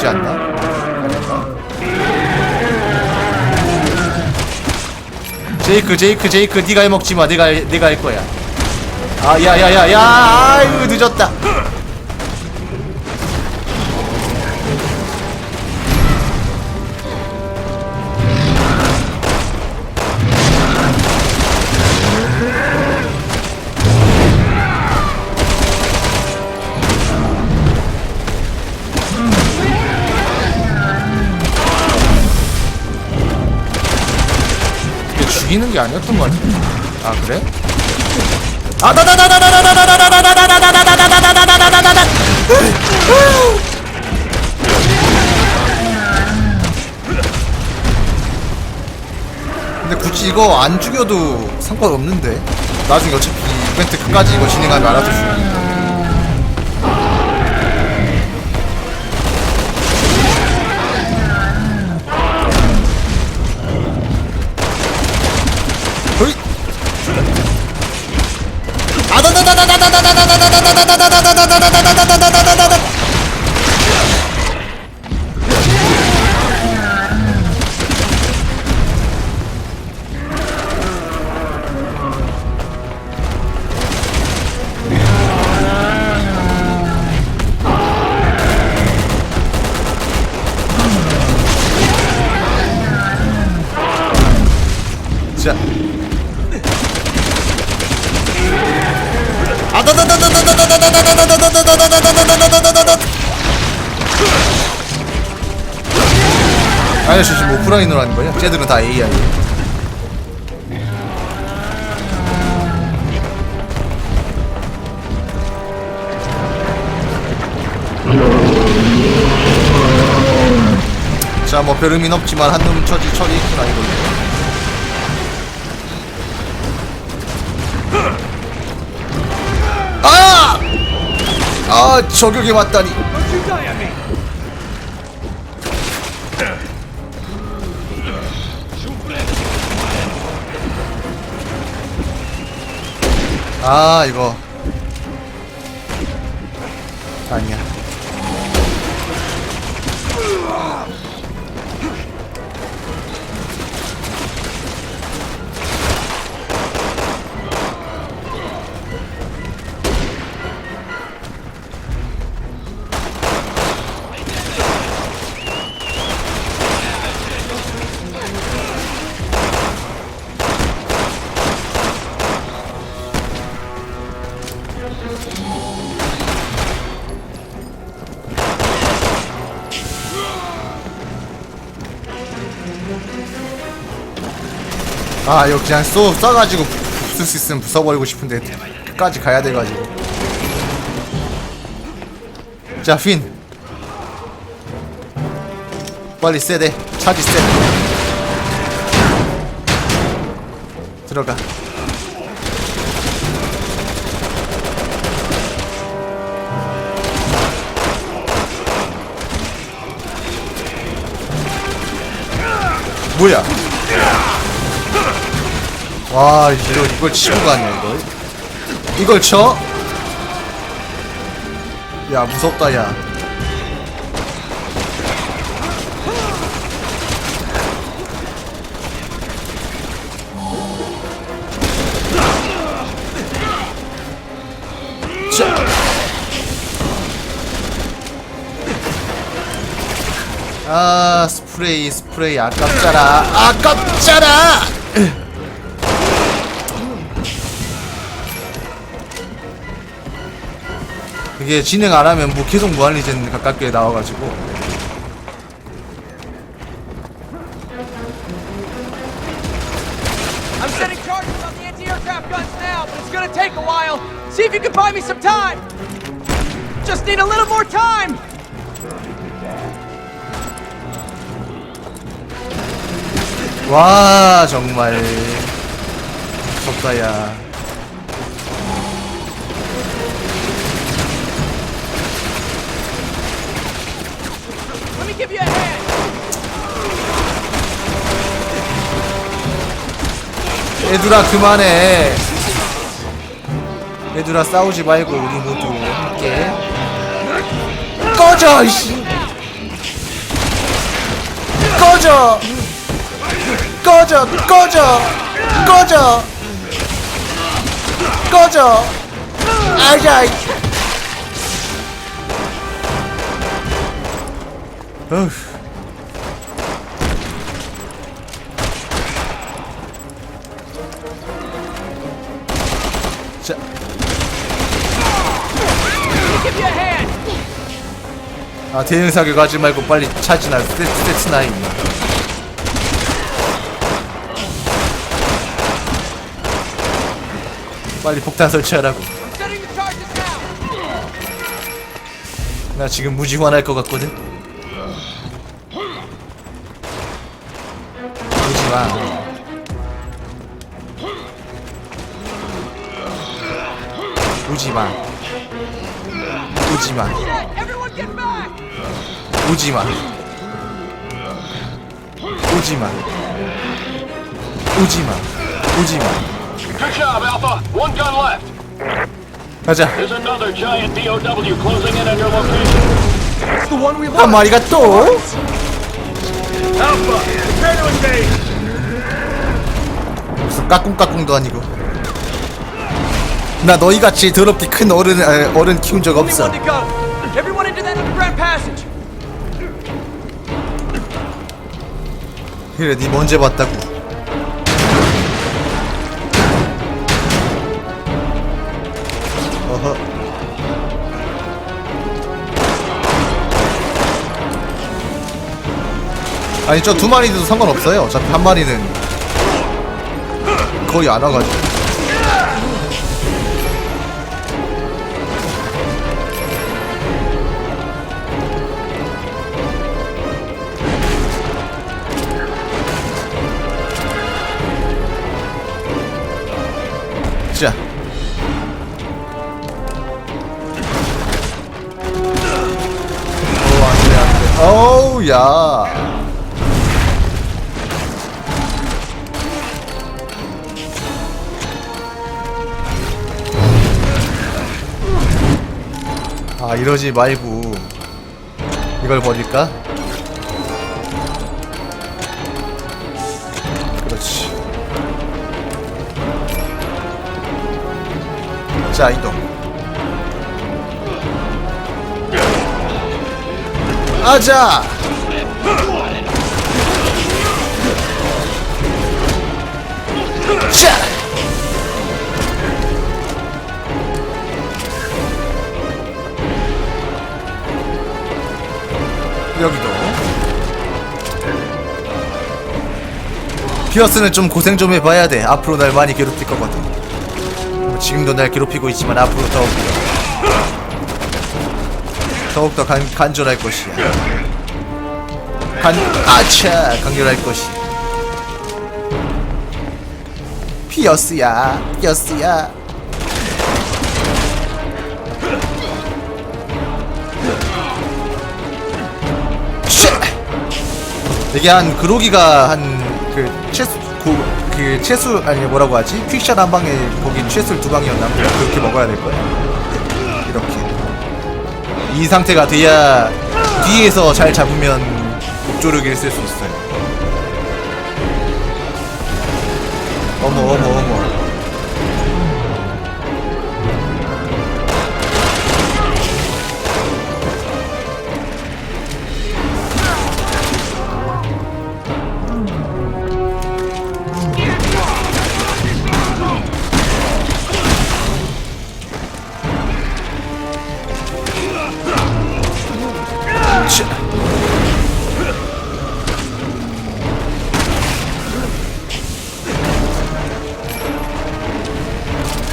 먹지 않나? 제이크 제이크 제이크 네가 해먹지 마. 내가 해- 내가 할 거야. 아 야야야야 아이고 늦었다 게 아니었던 거 같아 아 그래? 근데 굳이 이거 안 죽여도 상관없는데 나중에 어차피 이벤트 끝까지 이거 진행하면 알아서 죽이니까 허이 자, 뭐 별 의미는 없지만 한 놈은 처지 처리했구나 이걸로. 아! 아, 저격이 맞다니. 아, 이거. 아니야. 아 이거 그냥 쏘 쏴가지고 부술 수 있으면 부숴버리고 싶은데 끝까지 가야 돼가지고. 자핀 빨리 세대. 차지 세대 들어가. 뭐야 와 이거 이걸 치고 가냐 이걸 이걸 쳐? 야 무섭다 야. 자. 아 스프레이 스프레이. 아깝잖아. 아깝잖아 이게 진행 안 하면 뭐 계속 무한리젠 가깝게 나와가지고. See if you can buy me some time. Just need a little more time. 와 정말 무섭다 야 얘들아 그만해. 얘들아 싸우지 말고 우리 모두 함께. 꺼져 이씨. 꺼져. 꺼져 꺼져. 꺼져. 꺼져. 아이자. 어휴 아 대응 사격 하지 말고 빨리 차지나 세트 세트 나인. 빨리 폭탄 설치하라고. 나 지금 무지환할 것 같거든? 오지마 오지마 오지마 오지마 오지마 오지마 오지마 Good job, Alpha. One gun left. 가자 There's another giant DOW closing in on your location. It's the one we 한 마리가 또 Alpha, prepare to engage. 무슨 까꿍까꿍도 아니고 나 너희같이 더럽게 큰 어른 아, 어른 키운 적 없어 go. 그래 니 먼저 봤다고. 어허. 아니 저 두 마리도 상관없어요. 어차피 한 마리는 거의 안 와가지고 어우, 야. 아, 이러지 말고. 이걸 버릴까? 그렇지. 자, 이동. 아자! 자! 여기도. 피어스는 좀 고생 좀 해봐야 돼. 앞으로 날 많이 괴롭힐 거거든. 뭐 지금도 날 괴롭히고 있지만 앞으로 더욱 더욱더 간, 간절할 것이야. 간, 아차! 강렬할 것이. 피어스야, 피어스야. 샤! 이게 한 그로기가 한그 채수 고, 그 채수 아니 뭐라고 하지 퀵샷 한 방에 거기 채수를 두 방이었나 그렇게 먹어야 될 거야 이 상태가 돼야 뒤에서 잘 잡으면 목조르기를 쓸 수 있어요. 어머 어머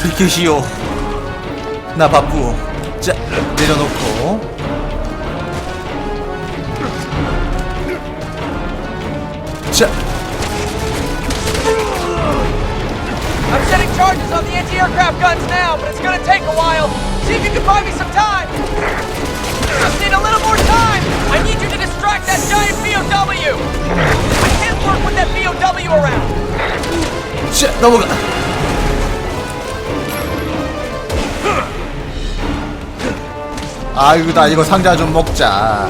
비키시오 나 바쁘오 자 내려놓고 자 I'm setting charges on the anti-aircraft guns now, but it's gonna take a while. See if you can buy me some time. Just need a little more time. I need you to distract that giant BOW. I can't work with that BOW around. 자 넘어가 아이고 나 이거 상자 좀 먹자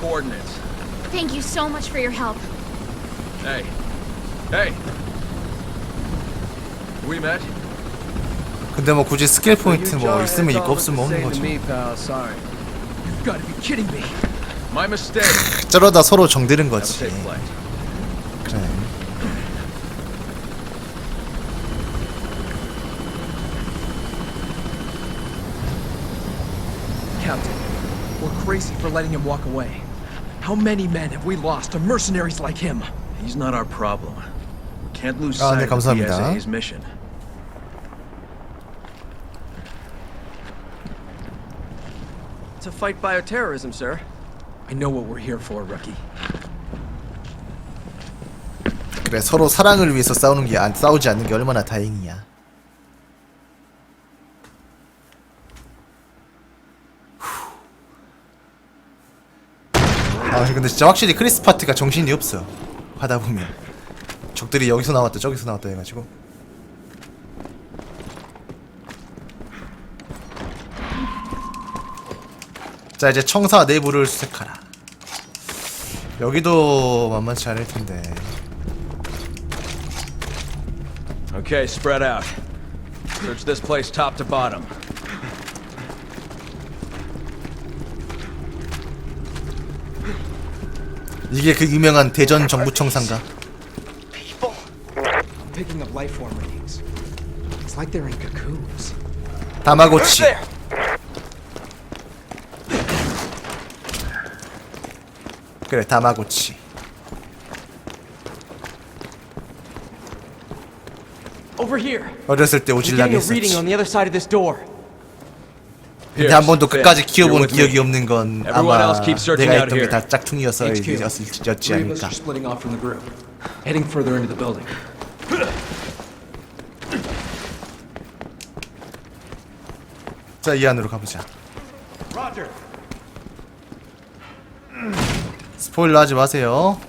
coordinates. Thank you so much for your help. Hey. Hey. We met? 근데 뭐 굳이 스킬 포인트 뭐 있으면 있고 없으면 없는 거죠. You've got to be kidding me. My mistake. 저러다 서로 정드는 거지. 그래. Captain, we're crazy for letting him walk away. How many men have we lost to mercenaries like him? He's not our problem. We can't lose 아, 네, sight of the 감사합니다. PSA's mission. To fight bioterrorism, sir. I know what we're here for, rookie. 그래 서로 사랑을 위해서 싸우는 게 안 싸우지 않는 게 얼마나 다행이야. 아 근데 진짜 확실히 크리스 파트가 정신이 없어. 하다 보면 적들이 여기서 나왔다 저기서 나왔다 해가지고. 자 이제 청사 내부를 수색하라. 여기도 만만치 않을 텐데. Okay, spread out. Search this place top to bottom. 이게 그 유명한 대전 in cocoons. 다마고치. 그래 다마고치. Over here. 어렸을 때 on 했었지. the other side of this door. 근데 한 번도 끝까지 키워본 기억이. 없는 건 아마 내가 했던 게. 다 us 않을까. heading further into the building. 자, 이 안으로 가보자. 스포일러 하지 마세요.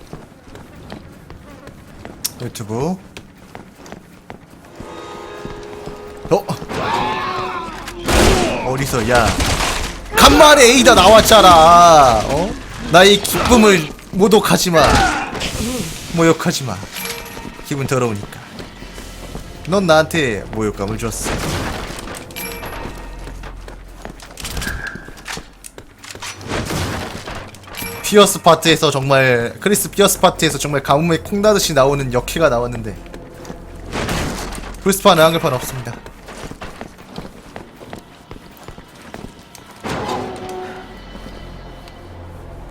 유튜브. 어디서, 야. 간만에 에이다 나왔잖아. 어? 나의 기쁨을 모독하지 마. 모욕하지 마. 기분 더러우니까. 넌 나한테 모욕감을 줬어. 피어스 파트에서 정말 크리스 피어스 파트에서 정말 가뭄에 콩나듯이 나오는 역해가 나왔는데 풀스파는 한글판 없습니다.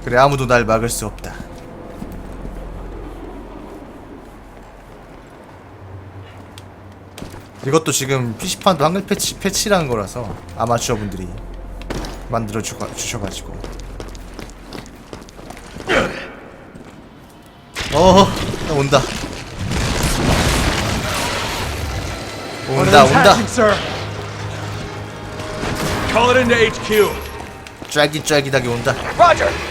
그래 아무도 날 막을 수 없다. 이것도 지금 PC판도 한글 패치 패치라는 거라서 아마추어 분들이 만들어 주, 주셔가지고 어 온다 온다 온다 sir. Call it into HQ. 쫄깃쫄깃하게 온다 Roger.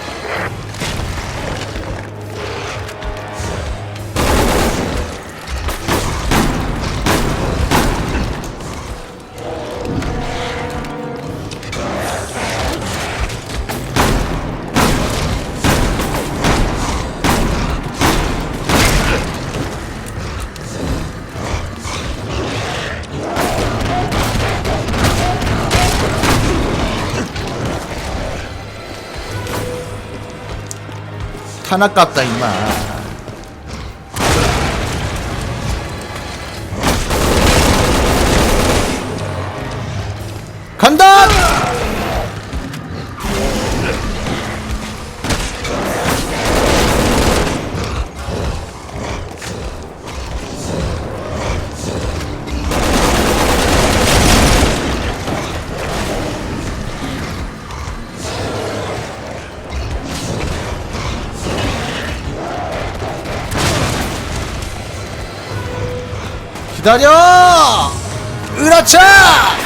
탄 아깝다 임마 기다려! 으라차!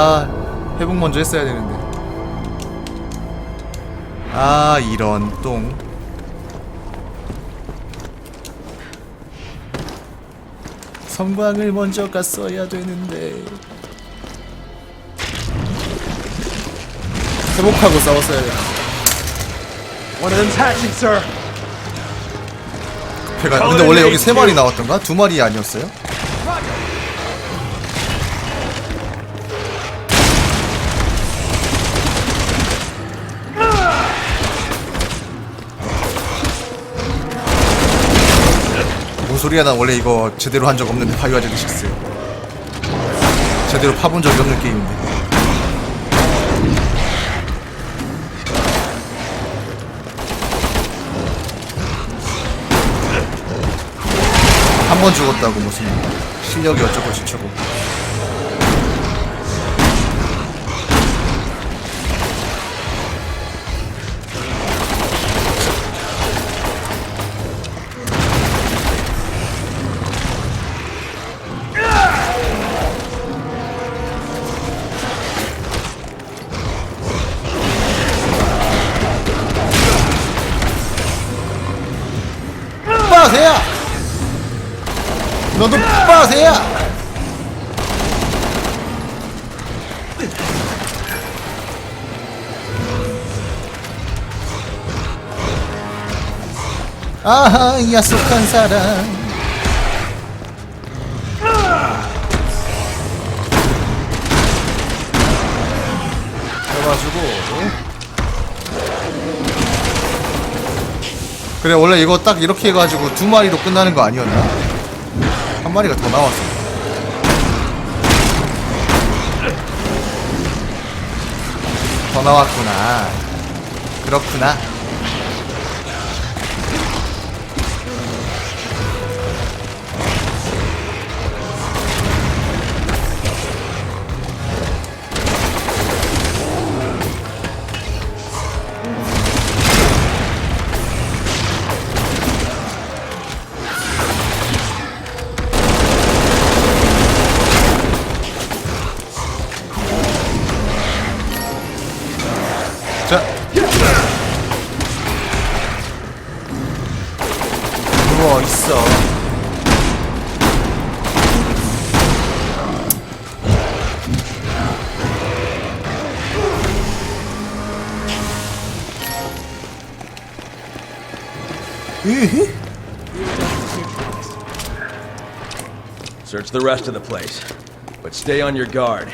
아, 회복 먼저 했어야 되는데 아 이런 똥 성광을 먼저 갔어야 되는데 회복하고 싸웠어야 돼 One of them's hatching, sir. 배가 근데 원래 여기 세 마리 나왔던가? 두 마리 아니었어요? 뭔 소리야? 나 원래 이거 제대로 한 적 없는데 바이오하자드 6 제대로 파본 적이 없는 게임인데. 한 번 죽었다고 무슨 실력이 어쩌고 저쩌고 빠세요! 아하 야속한 사람 그래가지고 그래 원래 이거 딱 이렇게 해가지고 두 마리로 끝나는 거 아니었나? 한 마리가 더 나왔어. 더 나왔구나. 그렇구나 Search the rest of the place, but stay on your guard.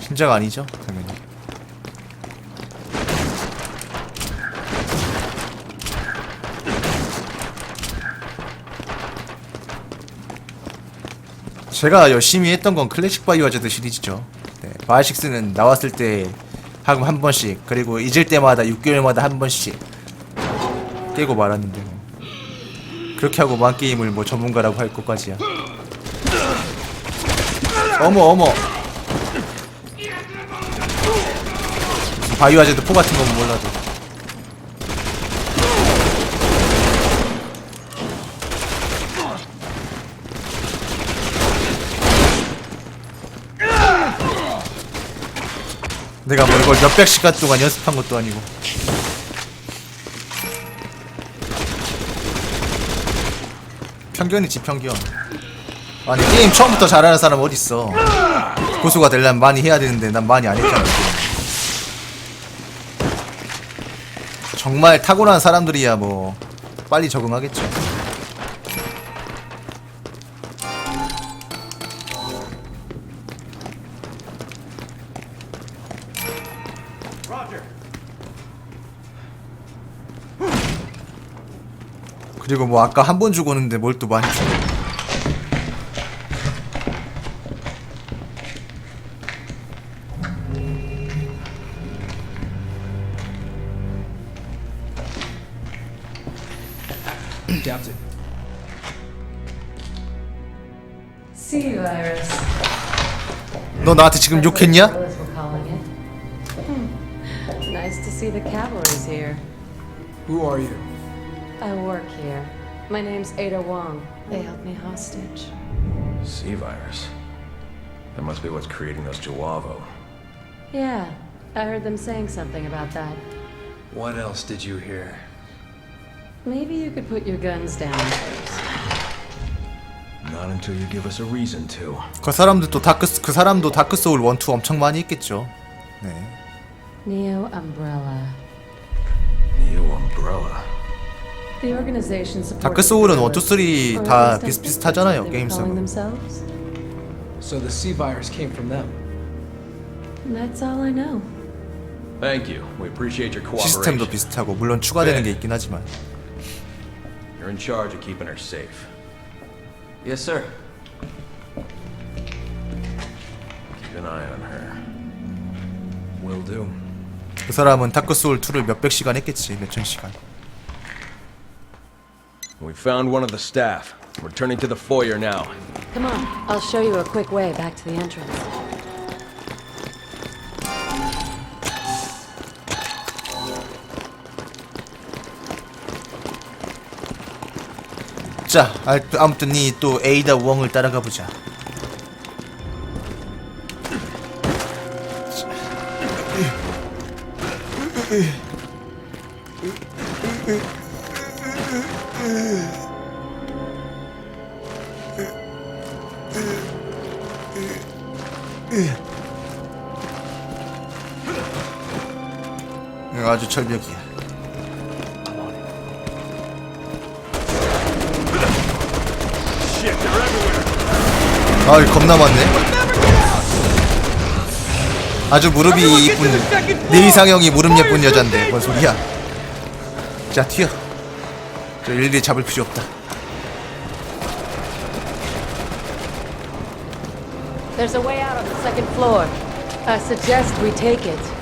진짜가 아니죠 당연히 제가 열심히 했던 건 클래식 바이오하자드 시리즈죠. 네, 바이식스는 나왔을 때 하고 한 번씩 그리고 잊을 때마다 6개월마다 한 번씩 깨고 말았는데 뭐. 그렇게 하고 만 게임을 뭐 전문가라고 할 것까지야. 어머 어머. 바이오하자드 4 같은 건 몰라도 내가 뭐 이걸 몇백 시간 동안 연습한 것도 아니고. 편견이지 편견. 아니 게임 처음부터 잘하는 사람 어딨어? 고수가 되려면 많이 해야 되는데 난 많이 안 했잖아. 정말 탁월한 사람들이야 뭐. 빨리 적응하겠죠 그리고 뭐 아까 한 번 죽었는데 뭘 또 많이 죽어 virus. 너 나한테 지금 욕했냐? guerrillas were calling it. Hmm. Nice to see the cavalry's here. Who are you? I work here. My name's Ada Wong. They held me hostage. Sea virus. That must be what's creating those Jawavo. Yeah, I heard them saying something about that. What else did you hear? Maybe you could put your guns down first. Not until you give us a reason to. 그 사람들도 다크 그 사람도 다크 소울 1, 2 엄청 많이 했겠죠. 네. Neo Umbrella. Neo Umbrella. The organization supports 다크 소울은 1, 2, Or 3 at 다 비슷비슷하잖아요 게임성은. themselves. So the sea virus came from them. That's all I know. Thank you. We appreciate your cooperation. 시스템도 비슷하고 물론 추가되는 게 있긴 하지만 You're in charge of keeping her safe. Yes, sir. Keep an eye on her. Will do. 그 사람은 다크 소울 2를 몇백 시간 했겠지 몇천 시간. We found one of the staff. Returning to the foyer now. Come on, I'll show you a quick way back to the entrance. 자 아, 아무튼 이 또 에이다 우엉을 따라가 보자. 아주 철벽이야. 아 겁나 많네. 아주 무릎이 이쁜 내 이상형이 무릎 예쁜 여잔데 뭔 소리야? 자 튀어. 저 일일이 잡을 필요 없다. There's a way out on the second floor. I suggest we take it.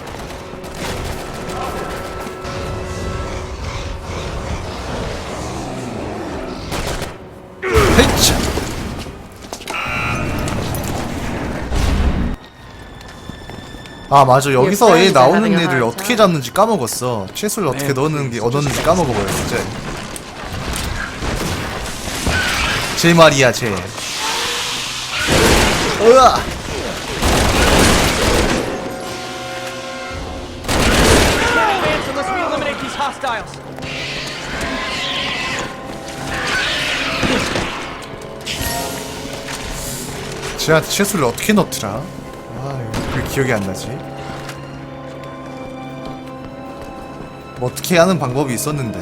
아 맞아. 여기서 얘 나오는 애를 어떻게 잡는지 까먹었어. 채소를 어떻게 네. 넣는지 얻었는지 어, 까먹어버렸어 쟤제 말이야 제 으아! 쟤한테 채소를 어떻게 넣더라? 기억이 안 나지? 뭐 어떻게 하는 방법이 있었는데.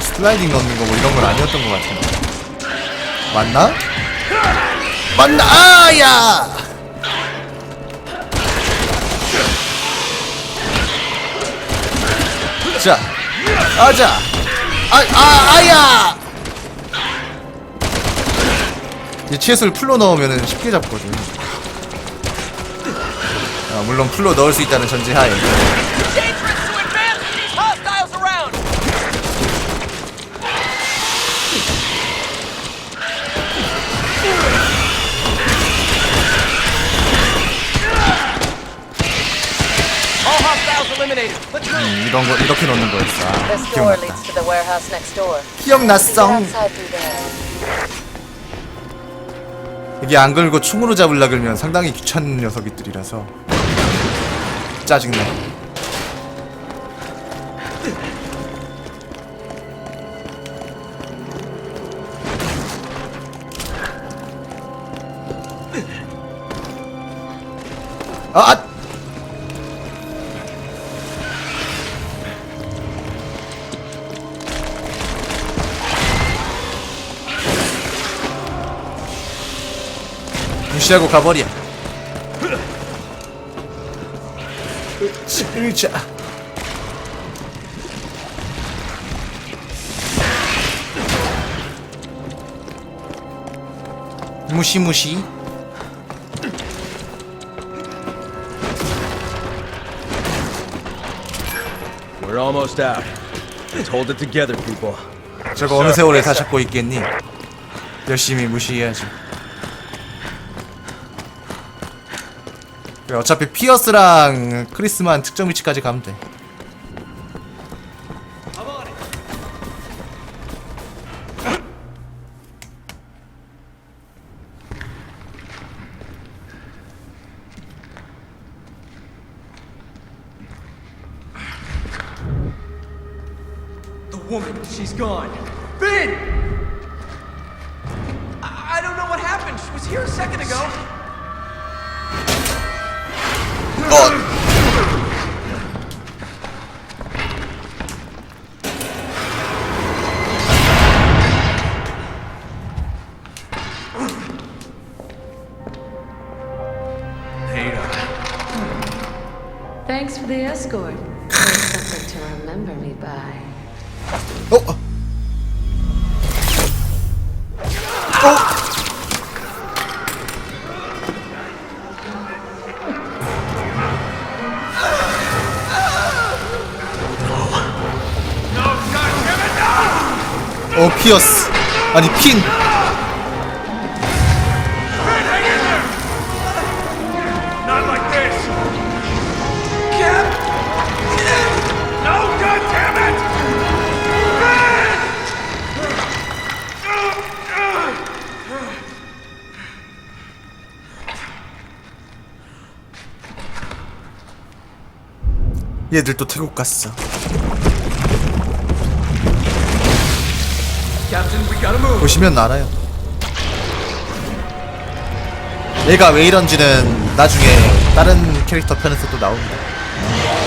슬라이딩 넣는 거 뭐 이런 건 아니었던 것 같은데. 맞나? 맞나? 아, 야! 자, 아자, 아, 아, 아야! 이 채수를 풀로 넣으면 쉽게 잡거든. 아, 물론 풀로 넣을 수 있다는 전제하에. 음, 이런 거 이렇게 넣는 거였어. 아, 기억났다. 기억났어. 이게 안 걸고 충으로 잡으려 그러면 상당히 귀찮은 녀석들이라서 짜증나. 아! 아! 무시하고 가버려. 으자. 무시무시. We're almost out. Let's hold it together, people. 저거 어느 세월에 다 잡고 있겠니? 열심히 무시해야지. 그래, 어차피 피어스랑 크리스만 특정 위치까지 가면 돼. the escort. There's something to remember me by. 어? 어? 어 피어스 아니 핀 얘들 또 태국 갔어. 보시면 알아요. 얘가 왜 이런지는 나중에 다른 캐릭터 편에서 또 나옵니다.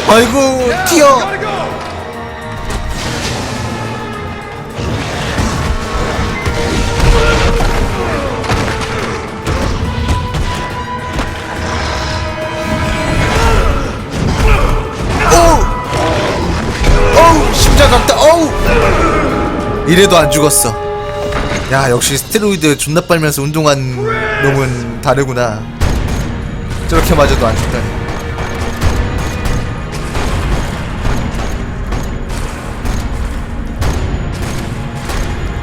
아이고 뛰어 어우! 이래도 안 죽었어. 야 역시 스테로이드 존나 빨면서 운동한 놈은 다르구나. 저렇게 맞아도 안 죽다니